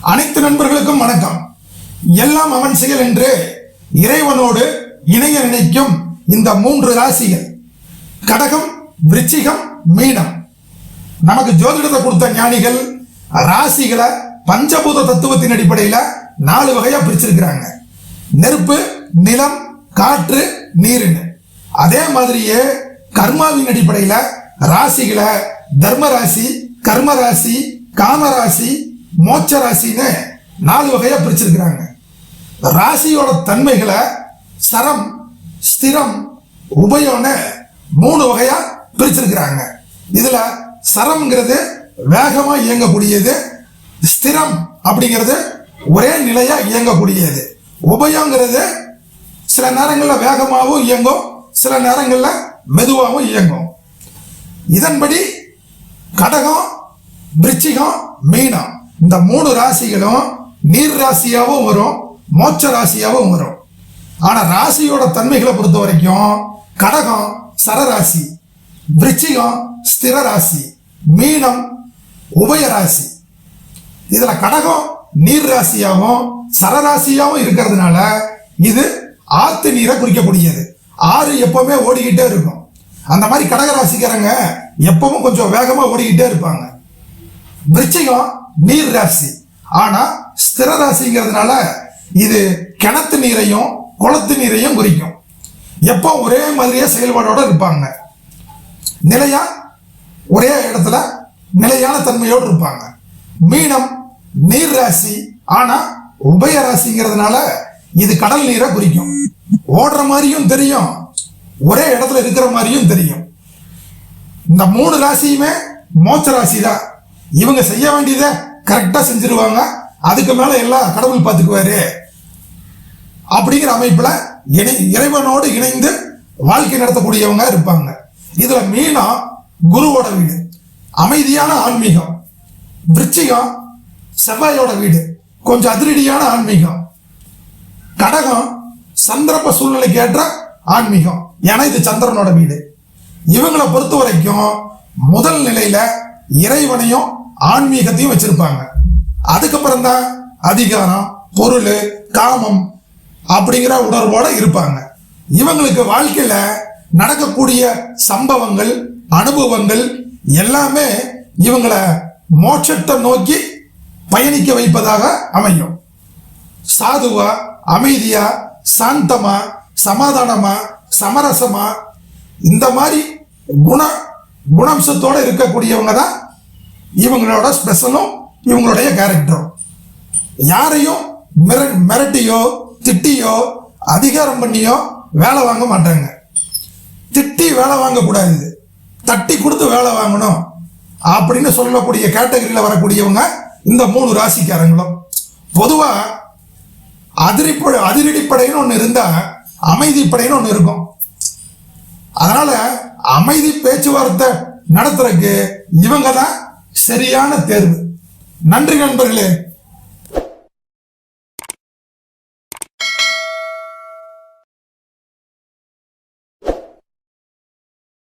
அனைத்து நண்பர்களுக்கும் வணக்கம். எல்லாம் அவன் செயல் என்று இறைவனோடு இணைய நினைக்கும் இந்த மூன்று ராசிகள். கடகம் விருச்சிகம் மீனம். நமக்கு ஜோதிடத்தை கொடுத்த ஞானிகள் ராசிகளை பஞ்சபூத தத்துவத்தின் அடிப்படையில் நாலு வகையா பிரிச்சிருக்கிறாங்க. நெருப்பு நிலம் காற்று நீருன்னு. அதே மாதிரியே கர்மாவின் அடிப்படையில் ராசிகளை தர்ம ராசி கர்ம ராசி காமராசி மோட்ச ராசின்னு நாலு வகையா பிரிச்சிருக்கிறாங்க. ராசியோட தன்மைகளை சரம் ஸ்திரம் உபயம்னு மூணு வகையா பிரிச்சிருக்கிறாங்க. இதுல சரம்ங்கிறது வேகமா இயங்கக்கூடியது ஸ்திரம் அப்படிங்கிறது ஒரே நிலையா இயங்கக்கூடியது. உபயங்கிறது சில நேரங்களில் வேகமாகவும் இயங்கும் சில நேரங்களில் மெதுவாகவும் இயங்கும். இதன்படி கடகம் விருச்சிகம் மீனம். இந்த மூணு ராசிகளும் நீர் ராசியாகவும் வரும் மோட்ச ராசியாகவும் வரும். ஆனால் ராசியோட தன்மைகளை பொறுத்த வரைக்கும் கடகம் சரராசி விருச்சிகம் ஸ்திர ராசி மீனம் உபய ராசி இதில் கடகம் நீர் ராசியாகவும் சரராசியாகவும் இருக்கிறதுனால இது ஆத்து நீரை குறிக்கக்கூடியது. ஆறு எப்பவுமே ஓடிக்கிட்டே இருக்கும். அந்த மாதிரி கடக ராசிக்காரங்க எப்பவும் கொஞ்சம் வேகமாக ஓடிக்கிட்டே இருப்பாங்க. விருச்சிகம் நீர் ராசி. ஆனா ஸ்திர ராசிங்கிறதுனால இது கிணத்து நீரையும் குளத்து நீரையும் குறிக்கும். எப்போ ஒரே மாதிரியே செயல்பாடோடு இருப்பாங்க. நிலையா? ஒரே இடத்துல நிலையான தன்மையோடு இருப்பாங்க. மீனம் நீர் ராசி ஆனா உபய ராசிங்கிறதுனால இது கடல் நீரை குறிக்கும். ஓடுற மாதிரியும் தெரியும். ஒரே இடத்துல இருக்கிற மாதிரியும் தெரியும். இந்த மூணு ராசியுமே மோச்ச ராசி தான் இவங்க செய்ய வேண்டியதை கரெக்டாக செஞ்சிருவாங்க. அதுக்கு மேலே எல்லாம் கடவுள் பார்த்துக்குவாரு. அப்படிங்கிற அமைப்பில் இணை இறைவனோடு இணைந்து வாழ்க்கை நடத்தக்கூடியவங்க இருப்பாங்க. இதில் மீனா குருவோட வீடு அமைதியான ஆன்மீகம் விருச்சிகம் செவ்வாயோட வீடு கொஞ்சம் அதிரடியான ஆன்மீகம் கடகம் சந்தர்ப்ப சூழ்நிலைக்கு ஏற்ற ஆன்மீகம். ஏன்னா இது சந்திரனோட வீடு. இவங்களை பொறுத்த வரைக்கும் முதல் நிலையில இறைவனையும் ஆன்மீகத்தையும் வச்சிருப்பாங்க. அதுக்கப்புறம் தான் அதிகாரம் பொருள் காமம் அப்படிங்கிற உணர்வோட இருப்பாங்க. இவங்களுக்கு வாழ்க்கையில நடக்கக்கூடிய சம்பவங்கள் அனுபவங்கள் எல்லாமே இவங்களை மோட்சத்தை நோக்கி பயணிக்க வைப்பதாக அமையும். சாதுவா அமைதியா சாந்தமா சமாதானமா சமரசமா இந்த மாதிரி குண குணம்சத்தோட இருக்கக்கூடியவங்க தான் இவங்களோட ஸ்பெஷலும் இவங்களுடைய கேரக்டரும் யாரையும் மிர மிரட்டியோ திட்டியோ அதிகாரம் பண்ணியோ வேலை வாங்க மாட்டாங்க. திட்டி வேலை வாங்கக்கூடாது. தட்டி கொடுத்து வேலை வாங்கணும். அப்படின்னு சொல்லக்கூடிய கேட்டகரியில் வரக்கூடியவங்க இந்த மூணு ராசிக்காரங்களும். பொதுவாக அதிரிப்படை அதிரடிப்படைன்னு ஒன்று இருந்தால் அமைதிப்படைன்னு ஒன்று இருக்கும். அதனால் அமைதி பேச்சுவார்த்தை நடத்துறதுக்கு இவங்க தான் சரியான தேர்வு. நன்றி நண்பர்களே.